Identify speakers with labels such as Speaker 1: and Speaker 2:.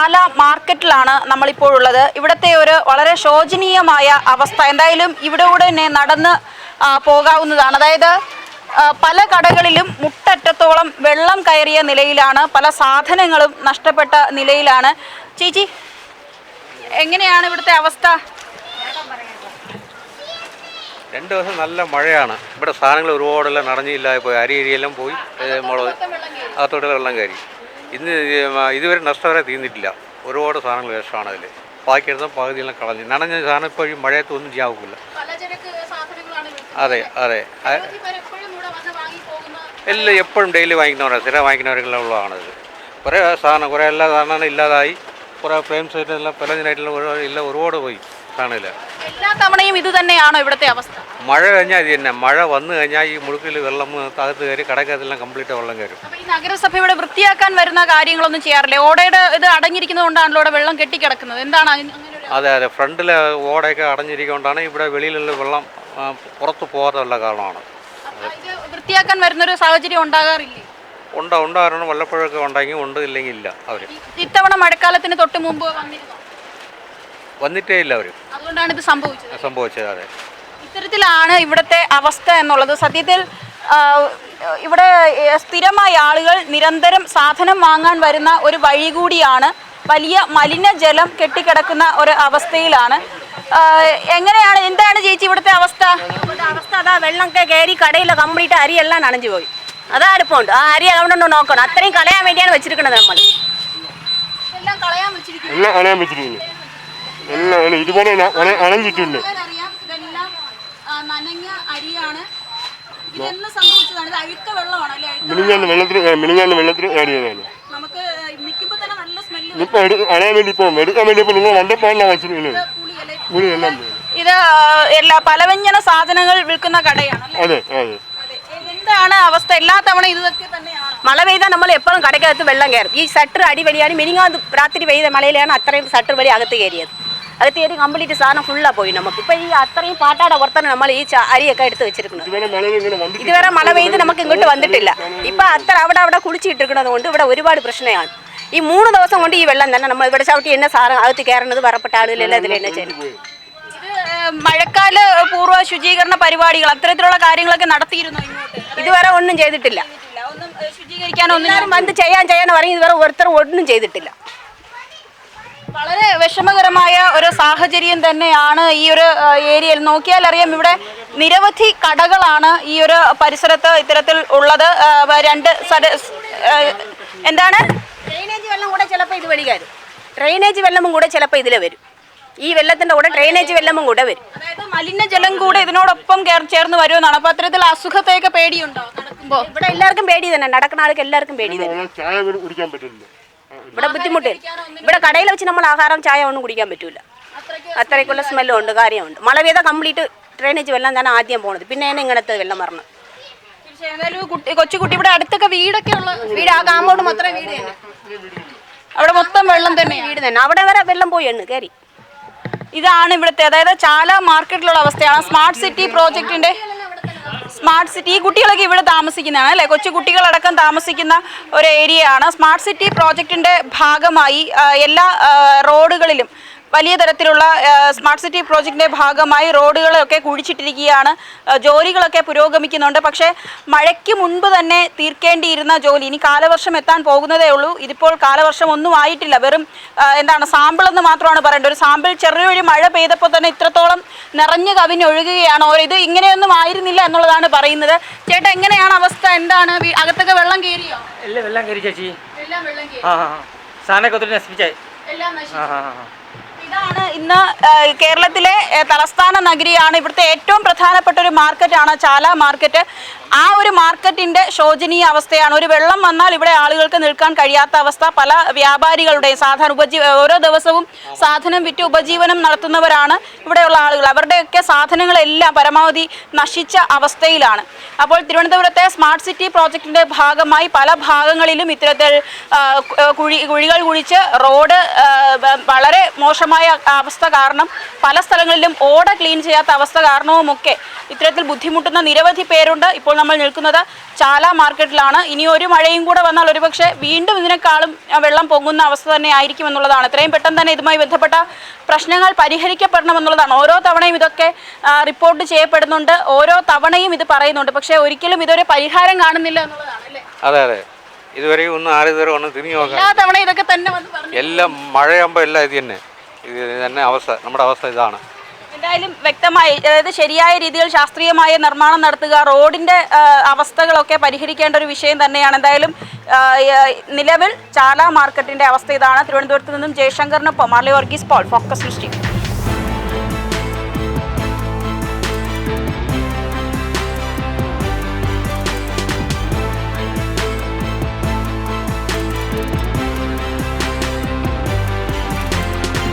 Speaker 1: ചാല മാർക്കറ്റിലാണ് നമ്മളിപ്പോഴുള്ളത്. ഇവിടുത്തെ ഒരു വളരെ ശോചനീയമായ അവസ്ഥ എന്തായാലും ഇവിടെ തന്നെ നടന്ന് പോകാവുന്നതാണ്. അതായത് പല കടകളിലും മുട്ടറ്റത്തോളം വെള്ളം കയറിയ നിലയിലാണ് പല സാധനങ്ങളും നഷ്ടപ്പെട്ട നിലയിലാണ്. ചേച്ചി എങ്ങനെയാണ് ഇവിടുത്തെ അവസ്ഥ?
Speaker 2: രണ്ട് ദിവസം നല്ല മഴയാണ്. ഇവിടെ സാധനങ്ങൾ ഒരുപാടെല്ലാം നടഞ്ഞില്ലാതെ പോയി. അരി അരിയെല്ലാം പോയി. മുളക്. അകത്തോട്ട് വെള്ളം കയറി. ഇന്ന് ഇതുവരെ നഷ്ടം വരെ തീർന്നിട്ടില്ല. ഒരുപാട് സാധനങ്ങൾ വിഷമാണ് അതിൽ ബാക്കിയെടുത്ത പകുതിയെല്ലാം കളഞ്ഞു. നനഞ്ഞ സാധനം ഇപ്പോൾ ഈ മഴയത്ത് ഒന്നും ചെയ്യാൻ ഒക്കില്ല അതെ അതെ. എല്ലാം എപ്പോഴും ഡെയിലി വാങ്ങിക്കുന്നവരാണ് സ്ഥിരം വാങ്ങിക്കുന്നവരെല്ലാം ഉള്ളതാണിത് കുറേ സാധനം കുറേ എല്ലാ സാധനങ്ങളും ഇല്ലാതായി. കുറേ ഫ്രെയിം സെറ്റ് എല്ലാം പലതിനായിട്ടുള്ള ഇല്ല ഒരുപാട് പോയി സാധനമില്ല.
Speaker 1: എല്ലാ തവണയും ഇത് തന്നെയാണോ ഇവിടുത്തെ അവസ്ഥ?
Speaker 2: മഴ കഴിഞ്ഞാൽ ഇത് തന്നെ. മഴ വന്നു കഴിഞ്ഞാൽ ഈ മുഴുക്കിൽ വെള്ളം അകത്ത് കയറി കടക്കകത്തെല്ലാം കംപ്ലീറ്റ് വെള്ളം കയറും.
Speaker 1: അപ്പോൾ ഈ നഗരസഭ ഇവിടെ വൃത്തിയാക്കാൻ വരുന്ന കാര്യങ്ങളൊന്നും ചെയ്യാറില്ലേ? ഓടയുടെ ഇത് അടഞ്ഞിരിക്കുന്നത് കൊണ്ടാണല്ലോ ഇവിടെ വെള്ളം കെട്ടിക്കിടക്കുന്നത്. എന്താണ് അതിന് അങ്ങനെ ഒരു
Speaker 2: അതെ അതെ. ഫ്രണ്ടിലെ ഓടയൊക്കെ അടഞ്ഞിരിക്കൊണ്ടാണ് ഇവിടെ വെളിയിലുള്ള വെള്ളം ആ, പുറത്ത് പോകാത്തുള്ള കാരണമാണ്.
Speaker 1: ഇത് വൃത്തിയാക്കാൻ വരുന്നൊരു സാഹചര്യം ഉണ്ടാകാറില്ലേ?
Speaker 2: ഉണ്ട് ഉണ്ടാകണം വല്ലപ്പോഴൊക്കെ ഉണ്ടെങ്കിൽ ഉണ്ട് ഇല്ലെങ്കിൽ ഇല്ല. അവർ
Speaker 1: ഈ- ഇത്തവണ മഴക്കാലത്തിന് തൊട്ട് മുമ്പ് വന്നിരുന്നു?
Speaker 2: വന്നിട്ടേ ഇല്ല അവർ
Speaker 1: അതുകൊണ്ടാണ് ഇത് സംഭവിച്ചത്.
Speaker 2: സംഭവിച്ചത് അതെ.
Speaker 1: ഇത്തരത്തിലാണ് ഇവിടുത്തെ അവസ്ഥ എന്നുള്ളത്. സത്യത്തിൽ ഇവിടെ സ്ഥിരമായി ആളുകൾ നിരന്തരം സാധനം വാങ്ങാൻ വരുന്ന ഒരു വഴി കൂടിയാണ് വലിയ മലിനജലം കെട്ടിക്കിടക്കുന്ന ഒരു അവസ്ഥയിലാണ്. എങ്ങനെയാണ് എന്താണ് ചേച്ചി ഇവിടുത്തെ അവസ്ഥ?
Speaker 3: ഇവിടുത്തെ അവസ്ഥ അതാ വെള്ളമൊക്കെ കയറി കടയിലെ കംപ്ലീറ്റ് അരിയെല്ലാം നനഞ്ഞു പോയി. അതാ അടുപ്പമുണ്ട് ആ അരി അതുകൊണ്ടൊന്ന് നോക്കണം. അത്രയും കളയാൻ വേണ്ടിയാണ് വെച്ചിരിക്കുന്നത് നമ്മൾ.
Speaker 1: എല്ലാം കളയാൻ വെച്ചിരിക്കുന്നു.
Speaker 4: എല്ലാം കളയാൻ വെച്ചിരിക്കുന്നു. എല്ലാം. ഇതുപോലെ അണഞ്ഞിട്ടുണ്ട്
Speaker 1: അറിയാം ഇതെല്ലാം ആ, നനഞ്ഞ അരിയാണ് ഇതെല്ലാം സംഭവിച്ചതാണ് ഇത് അഴുക്ക വെള്ളമാണ് അല്ലേ അഴുക്ക
Speaker 4: മിനിഞ്ഞാന്ന് വെള്ളത്തിൽ മിനിഞ്ഞാന്ന് വെള്ളത്തിൽ
Speaker 1: നല്ല സ്മെല്ല്
Speaker 4: ഇപ്പം വേണ്ടി എടുക്കാൻ വേണ്ടി നിങ്ങൾ
Speaker 1: പുളിയല്ലേ
Speaker 4: എല്ലാം
Speaker 1: ഇത് എല്ലാ പലവ്യഞ്ജന സാധനങ്ങൾ വിൽക്കുന്ന കടയാണ്
Speaker 4: അതെ അതെ.
Speaker 1: എന്താണ് അവസ്ഥ? എല്ലാ തവണ ഇതൊക്കെ തന്നെയാണ്?
Speaker 3: മഴ പെയ്താൽ നമ്മൾ എപ്പോഴും കടയ്ക്കകത്ത് വെള്ളം കയറും. ഈ ഷട്ടർ അടി വലിയാണ് മിനിങ്ങാന്ന് രാത്രി പെയ്ത മഴയിലാണ് അത്രയും ഷട്ടർ വഴി അകത്ത് കയറിയത്. അകത്ത് കയറി കംപ്ലീറ്റ് സാധനം ഫുള്ളാ പോയി നമുക്ക്. ഇപ്പൊ ഈ അത്രയും പാട്ടാടെ പുറത്താണ് നമ്മൾ ഈ ച- അരിയൊക്കെ എടുത്ത് വെച്ചിരിക്കുന്നത്.
Speaker 4: ഇതുവരെ
Speaker 3: മഴ പെയ്ത് നമുക്ക് ഇങ്ങോട്ട് വന്നിട്ടില്ല. ഇപ്പൊ അത്ര അവിടെ അവിടെ കുളിച്ചിട്ടിരിക്കുന്നത് കൊണ്ട് ഇവിടെ ഒരുപാട് പ്രശ്നമാണ്. ഈ മൂന്ന് ദിവസം കൊണ്ട് ഈ വെള്ളം തന്നെ നമ്മൾ ഇവിടെ ചവിട്ടി എന്നെ സാധനം അകത്ത് കയറുന്നത് വറപ്പെട്ട ആളുകളെല്ലാം ഇതിൽ എന്നെ ചെയ്യുന്നത്
Speaker 1: ഇത് മഴക്കാല പൂർവ ശുചീകരണ പരിപാടികൾ അത്തരത്തിലുള്ള കാര്യങ്ങളൊക്കെ നടത്തിയിരുന്നു ഇങ്ങോട്ട്?
Speaker 3: ഇതുവരെ ഒന്നും ചെയ്തിട്ടില്ല.
Speaker 1: ഇല്ല, ഒന്നും ഏ, ശുചീകരിക്കാനോ ഒന്നും
Speaker 3: വന്ന് ചെയ്യാൻ ചെയ്യാൻ പറയും. ഇതുവരെ ഒരുത്തർ ഒന്നും ചെയ്തിട്ടില്ല.
Speaker 1: വളരെ വിഷമകരമായ ഒരു സാഹചര്യം തന്നെയാണ് ഈ ഒരു ഏരിയയിൽ. നോക്കിയാൽ അറിയാം ഇവിടെ നിരവധി കടകളാണ് ഈ ഒരു പരിസരത്ത് ഇത്തരത്തിൽ ഉള്ളത്. രണ്ട് എന്താണ്?
Speaker 3: ഡ്രെയിനേജ് വെള്ളം കൂടെ ചിലപ്പോൾ ഇത് വഴി കയറും ഡ്രെയിനേജ് വെള്ളമും കൂടെ ചിലപ്പോൾ ഇതിൽ വരും. ഈ വെള്ളത്തിന്റെ കൂടെ ഡ്രെയിനേജ് വെള്ളമും കൂടെ വരും.
Speaker 1: അതായത് മലിനജലം കൂടെ ഇതിനോടൊപ്പം ചേർന്ന് വരുമെന്നാണ്. അപ്പൊ അത്തരത്തിൽ അസുഖത്തെയൊക്കെ പേടിയുണ്ടോ? നടക്കുമ്പോൾ
Speaker 3: ഇവിടെ എല്ലാവർക്കും പേടി തന്നെ. നടക്കുന്ന ആൾക്ക് എല്ലാവർക്കും പേടി തന്നെ. ഇവിടെ ബുദ്ധിമുട്ട്. ഇവിടെ കടയിൽ വെച്ച് നമ്മൾ ആഹാരം ചായ ഒന്നും കുടിക്കാൻ പറ്റൂല. അത്രയ്ക്കുള്ള സ്മെല്ലും ഉണ്ട് കാര്യമുണ്ട്. മഴ പെയ്താൽ കംപ്ലീറ്റ് ഡ്രെയിനേജ് വെള്ളം തന്നെ ആദ്യം പോണത്. പിന്നെ തന്നെ ഇങ്ങനത്തെ വെള്ളം
Speaker 1: കുട്ടി കൊച്ചുകുട്ടി ഇവിടെ അടുത്തൊക്കെ വീടൊക്കെ ഉള്ള
Speaker 3: വീട്. ആ കാമ്പോട് മാത്രമേ വീട്
Speaker 1: അവിടെ മൊത്തം വെള്ളം തന്നെ.
Speaker 3: വീട് തന്നെ. അവിടെ വരെ വെള്ളം പോയി എണ്ണു കയറി
Speaker 1: ഇതാണ് ഇവിടുത്തെ അതായത് ചാല മാർക്കറ്റിലുള്ള അവസ്ഥയാണ്. സ്മാർട്ട് സിറ്റി പ്രോജക്റ്റിന്റെ സ്മാർട്ട് സിറ്റി ഈ കുട്ടികളൊക്കെ ഇവിടെ താമസിക്കുന്നതാണ് അല്ലേ? കൊച്ചു കുട്ടികളടക്കം താമസിക്കുന്ന ഒരു ഏരിയയാണ് സ്മാർട്ട് സിറ്റി പ്രോജക്റ്റിന്റെ ഭാഗമായി എല്ലാ റോഡുകളിലും വലിയ തരത്തിലുള്ള സ്മാർട്ട് സിറ്റി പ്രോജക്റ്റിന്റെ ഭാഗമായി റോഡുകളൊക്കെ കുഴിച്ചിട്ടിരിക്കുകയാണ്. ജോലികളൊക്കെ പുരോഗമിക്കുന്നുണ്ട്. പക്ഷേ മഴയ്ക്ക് മുൻപ് തന്നെ തീർക്കേണ്ടിയിരുന്ന ജോലി ഇനി കാലവർഷം എത്താൻ പോകുന്നതേ ഉള്ളൂ. ഇതിപ്പോൾ കാലവർഷം ഒന്നും ആയിട്ടില്ല. വെറും എന്താണ് സാമ്പിൾ എന്ന് മാത്രമാണ് പറയേണ്ടത്. ഒരു സാമ്പിൾ ചെറിയൊരു മഴ പെയ്തപ്പോൾ തന്നെ ഇത്രത്തോളം നിറഞ്ഞു കവിഞ്ഞൊഴുകുകയാണ് ഓരോ ഇത് ഇങ്ങനെയൊന്നും ആയിരുന്നില്ല എന്നുള്ളതാണ് പറയുന്നത്. ചേട്ടാ എങ്ങനെയാണ് അവസ്ഥ? എന്താണ്? അകത്തൊക്കെ വെള്ളം കയറിയോ?
Speaker 5: എല്ലാം വെള്ളം കയറി ചേച്ചി.
Speaker 1: എല്ലാം വെള്ളം കയറി.
Speaker 5: ആ. സാധനമൊക്കെ ഒത്തിരി നശിപ്പിച്ചായി.
Speaker 1: എല്ലാം
Speaker 5: ആ ആ ആ.
Speaker 1: ഇതാണ് ഇന്ന് കേരളത്തിലെ തലസ്ഥാന നഗരിയാണ് ഇവിടുത്തെ ഏറ്റവും പ്രധാനപ്പെട്ട ഒരു മാർക്കറ്റാണ് ചാല മാർക്കറ്റ്. ആ ഒരു മാർക്കറ്റിന്റെ ശോചനീയ അവസ്ഥയാണ്. ഒരു വെള്ളം വന്നാൽ ഇവിടെ ആളുകൾക്ക് നിൽക്കാൻ കഴിയാത്ത അവസ്ഥ. പല വ്യാപാരികളുടെയും സാധാരണ ഉപജീവ ഓരോ ദിവസവും സാധനം വിറ്റ് ഉപജീവനം നടത്തുന്നവരാണ് ഇവിടെയുള്ള ആളുകൾ. അവരുടെയൊക്കെ സാധനങ്ങളെല്ലാം പരമാവധി നശിച്ച അവസ്ഥയിലാണ്. അപ്പോൾ തിരുവനന്തപുരത്തെ സ്മാർട്ട് സിറ്റി പ്രോജക്റ്റിന്റെ ഭാഗമായി പല ഭാഗങ്ങളിലും ഇത്തരത്തിൽ കുഴി കുഴികൾ കുഴിച്ച് റോഡ് വളരെ മോശമായ അവസ്ഥ കാരണം പല സ്ഥലങ്ങളിലും ഓട ക്ലീൻ ചെയ്യാത്ത അവസ്ഥ കാരണവുമൊക്കെ ഇത്തരത്തിൽ ബുദ്ധിമുട്ടുന്ന നിരവധി പേരുണ്ട്. ഇപ്പോൾ നമ്മൾ നിൽക്കുന്നത് ചാല മാർക്കറ്റിലാണ്. ഇനി ഒരു മഴയും കൂടെ വന്നാൽ ഒരുപക്ഷെ വീണ്ടും ഇതിനേക്കാളും വെള്ളം പൊങ്ങുന്ന അവസ്ഥ തന്നെ ആയിരിക്കും എന്നുള്ളതാണ്. എത്രയും പെട്ടെന്ന് തന്നെ ഇതുമായി ബന്ധപ്പെട്ട പ്രശ്നങ്ങൾ പരിഹരിക്കപ്പെടണമെന്നുള്ളതാണ് ഓരോ തവണയും ഇതൊക്കെ റിപ്പോർട്ട് ചെയ്യപ്പെടുന്നുണ്ട്. ഓരോ തവണയും ഇത് പറയുന്നുണ്ട്. പക്ഷേ ഒരിക്കലും ഇതൊരു പരിഹാരം കാണുന്നില്ല എന്നുള്ളതാണ് അല്ലേ?
Speaker 2: അതെ അതെ. ഇതുവരെ ഒന്നും ആരും ഇതുവരെ ഒന്ന് തിരിഞ്ഞു നോക്കാം
Speaker 1: എല്ലാ തവണയും ഇതൊക്കെ തന്നെ വന്ന് പറഞ്ഞു
Speaker 2: എല്ലാം മഴയാകുമ്പോൾ എല്ലാം ഇത് തന്നെ. ഇത് തന്നെ അവസ്ഥ നമ്മുടെ അവസ്ഥ ഇതാണ്.
Speaker 1: എന്തായാലും വ്യക്തമായി അതായത് ശരിയായ രീതിയിൽ ശാസ്ത്രീയമായ നിർമ്മാണം നടത്തുക റോഡിന്റെ അവസ്ഥകളൊക്കെ പരിഹരിക്കേണ്ട ഒരു വിഷയം തന്നെയാണ്. എന്തായാലും നിലവിൽ ചാല മാർക്കറ്റിന്റെ അവസ്ഥ ഇതാണ്. തിരുവനന്തപുരത്ത് നിന്നും ജയശങ്കറിനൊപ്പം Marly Varghese Paul focus news team.